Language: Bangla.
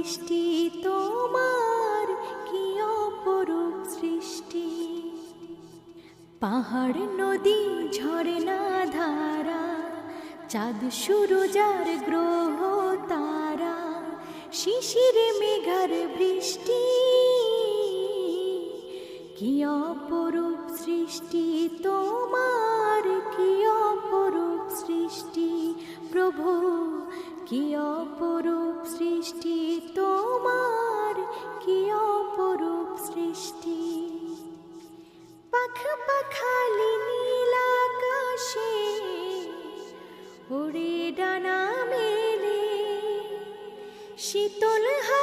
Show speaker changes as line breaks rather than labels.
সৃষ্টি তোমার কি অপরূপ সৃষ্টি? পাহাড়, নদী, ঝর্ণা, ধারা, চাঁদ সুরজার গ্রহ, তারা, শিশির, মেঘার বৃষ্টি, কি অপরূপ সৃষ্টি তোমার, কি অপরূপ সৃষ্টি? প্রভু, কি অপরূপ সৃষ্টি পাখ পাখালি নীল আকাশে উড়ে ডানা মেলে। শীতল হাওয়া